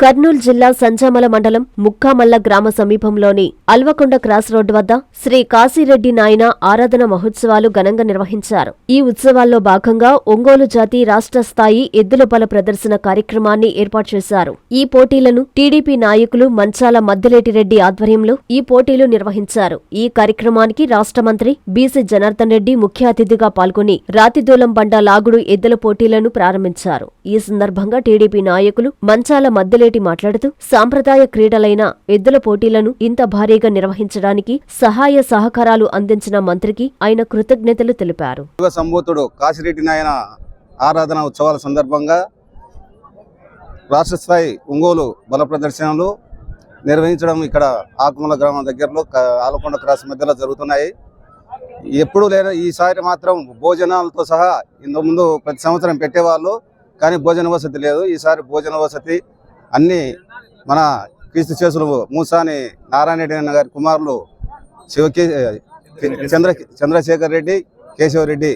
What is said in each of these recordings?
కర్నూలు జిల్లా సంజామల మండలం ముక్కామల్ల గ్రామ సమీపంలోని అల్వకొండ క్రాస్ రోడ్డు వద్ద శ్రీ కాశీరెడ్డి నాయన ఆరాధన మహోత్సవాలు ఘనంగా నిర్వహించారు. ఈ ఉత్సవాల్లో భాగంగా ఒంగోలు జాతి రాష్ట్ర స్థాయి ఎద్దుల బల ప్రదర్శన కార్యక్రమాన్ని ఏర్పాటు చేశారు. ఈ పోటీలను టీడీపీ నాయకులు మంచాల మద్దిలేటిరెడ్డి ఆధ్వర్యంలో ఈ పోటీలు నిర్వహించారు. ఈ కార్యక్రమానికి రాష్ట్ర మంత్రి బీసీ జనార్దన్ రెడ్డి ముఖ్య అతిథిగా పాల్గొని రాతిదూలం బండ లాగుడు ఎద్దుల పోటీలను ప్రారంభించారు. ఈ సందర్భంగా టీడీపీ నాయకులు మంచాల మద్దిలేటి మాట్లాడుతూ సాంప్రదాయ క్రీడలైన ఎద్దుల పోటీలను ఇంత భారీగా నిర్వహించడానికి సహాయ సహకారాలు అందించిన మంత్రికి ఆయన కృతజ్ఞతలు తెలిపారు. యుగ కాశిరెడ్డి నాయన ఆరాధన ఉత్సవాల సందర్భంగా రాష్ట్ర స్థాయి ఒంగోలు బల ప్రదర్శనలు నిర్వహించడం ఇక్కడ ఆకుమల గ్రామం దగ్గరలో ఆలకొండ క్రాస్ మధ్యలో జరుగుతున్నాయి. ఎప్పుడు లేని ఈసారి మాత్రం భోజనాలతో సహా ఇంతకు ముందు ప్రతి సంవత్సరం పెట్టేవాళ్ళు కానీ భోజన వసతి లేదు. ఈసారి భోజన వసతి అన్ని మన క్రీస్తు చేసులు మూసాని నారాయణ రెడ్డి గారి కుమారులు శివకే చంద్ర చంద్రశేఖర్ రెడ్డి కేశవరెడ్డి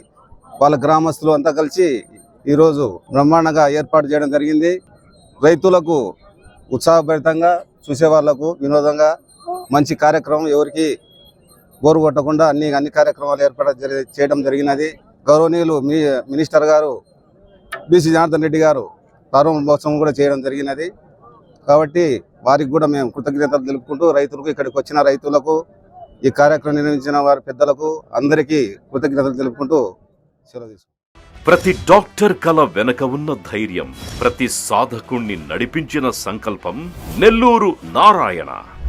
వాళ్ళ గ్రామస్తులు అంతా కలిసి ఈరోజు బ్రహ్మాండంగా ఏర్పాటు చేయడం జరిగింది. రైతులకు ఉత్సాహభరితంగా చూసేవాళ్ళకు వినోదంగా మంచి కార్యక్రమం ఎవరికి బోరు కొట్టకుండా అన్ని అన్ని కార్యక్రమాలు ఏర్పాటు చేయడం జరిగినది. గౌరవనీయులు మినిస్టర్ గారు బీసీ జనార్దన్ రెడ్డి గారు ప్రారంభోత్సవం కూడా చేయడం జరిగినది. కాబట్టి వారికి కూడా మేము కృతజ్ఞతలు తెలుపుకుంటూ రైతులకు ఇక్కడికి వచ్చిన రైతులకు ఈ కార్యక్రమం నిర్వహించిన వారి పెద్దలకు అందరికీ కృతజ్ఞతలు తెలుపుకుంటూ సెలవు తీసుకుంటాం ప్రతి డాక్టర్ కల వెనక ఉన్న ధైర్యం ప్రతి సాధకుణ్ణి నడిపించిన సంకల్పం నెల్లూరు నారాయణ.